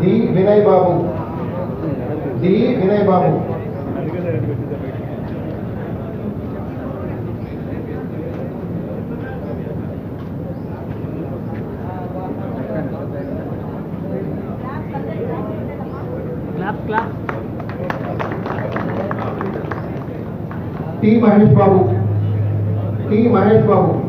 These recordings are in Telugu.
D Vinay Babu D Vinay Babu T Mahesh Babu T Mahesh Babu.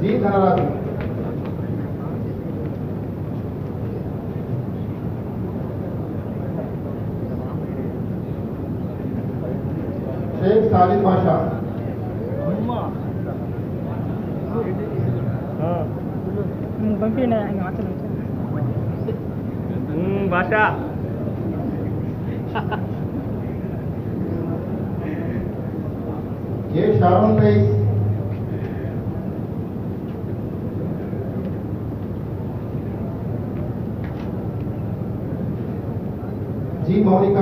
G Dhanraj Shaikh Salim Pasha. भाषा ये Sharone race A Sharon prize G Mounika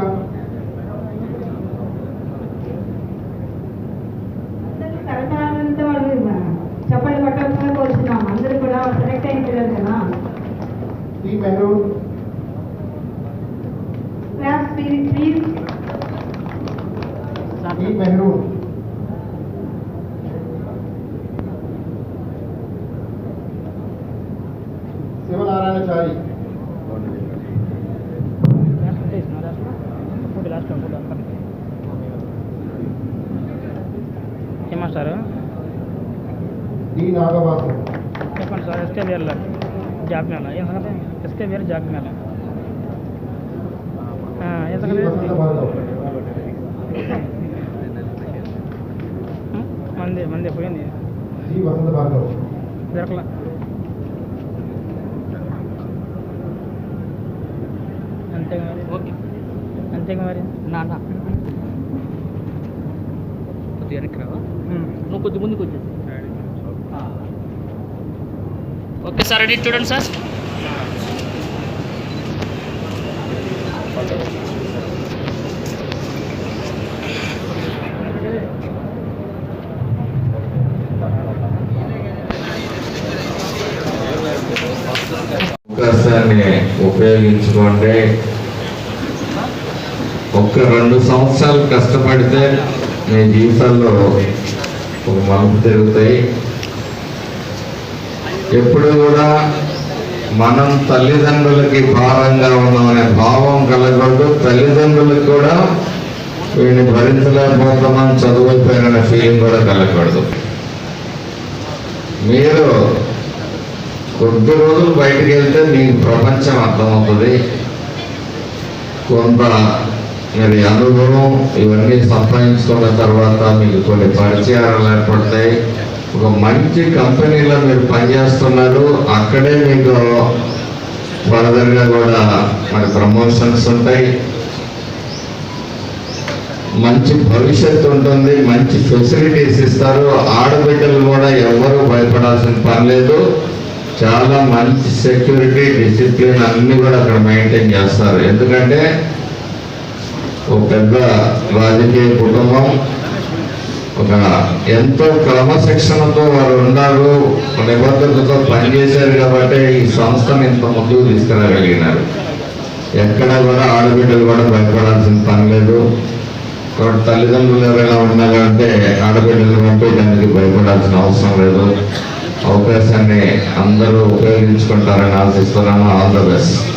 అందరూ కరతాళంతో వాళ్ళు చప్పట్లు కొట్టాల్సిన కోరుతున్నాం అందరూ కూడా సెలెక్ట్ అయిన పిల్లలు కదా T Mehroon class please please T Mehroon Sivanarayanachari Nagavasu చెప్పండి సార్ ఎస్కే వేర్లో జాబ్ మేళ ఏం సంగతి? ఎస్కే వేర్ జాబ్ మేళ ఉం? మంది మంది పోయింది. G Vasantha Bhargav దొరకల అంతేగా మరి ఓకే అంతేగా మరి నాన్న కొద్దిగా వెనక్కి రావా నువ్వు కొద్ది ముందుకు వచ్చేసి ఓకే సార్ రెడీ చూడండి సార్ అవకాశాన్ని ఉపయోగించుకోండి ఒక్క రెండు సంవత్సరాలు కష్టపడితే మీ జీవితాల్లో ఒక మలుపు తిరుగుతాయి. ఎప్పుడు కూడా మనం తల్లిదండ్రులకి భారంగా ఉన్నామనే భావం కలగకూడదు. తల్లిదండ్రులకు కూడా వీడిని భరించలేకపోతున్నాం చదువుపోయిన ఫీలింగ్ కూడా కలగకూడదు. మీరు కొద్ది రోజులు బయటకు వెళ్తే మీకు ప్రపంచం అర్థమవుతుంది. కొంత మీరు అనుభవం ఇవన్నీ సంపాదించుకున్న తర్వాత మీకు కొన్ని పరిచయాలు ఏర్పడతాయి. ఒక మంచి కంపెనీలో మీరు పనిచేస్తున్నారు. అక్కడే మీకు ఫర్దర్గా కూడా మరి ప్రమోషన్స్ ఉంటాయి. మంచి భవిష్యత్తు ఉంటుంది. మంచి ఫెసిలిటీస్ ఇస్తారు. ఆడబిడ్డలు కూడా ఎవరు భయపడాల్సిన పని లేదు. చాలా మంచి సెక్యూరిటీ డిసిప్లిన్ అన్నీ కూడా అక్కడ మెయింటైన్ చేస్తారు. ఎందుకంటే ఒక పెద్ద రాజకీయ కుటుంబం ఒక ఎంతో క్రమశిక్షణతో వారు ఉన్నారు నిబద్ధతతో పనిచేశారు కాబట్టి ఈ సంస్థను ఇంత ముందుకు తీసుకురాగలిగినారు. ఎక్కడ కూడా ఆడబిడ్డలు కూడా భయపడాల్సిన పని లేదు. కాబట్టి తల్లిదండ్రులు ఎవరైనా ఉన్నారంటే ఆడబిడ్డలు పంపించడానికి భయపడాల్సిన అవసరం లేదు. అవకాశాన్ని అందరూ ఉపయోగించుకుంటారని ఆశిస్తున్నాను. All the best.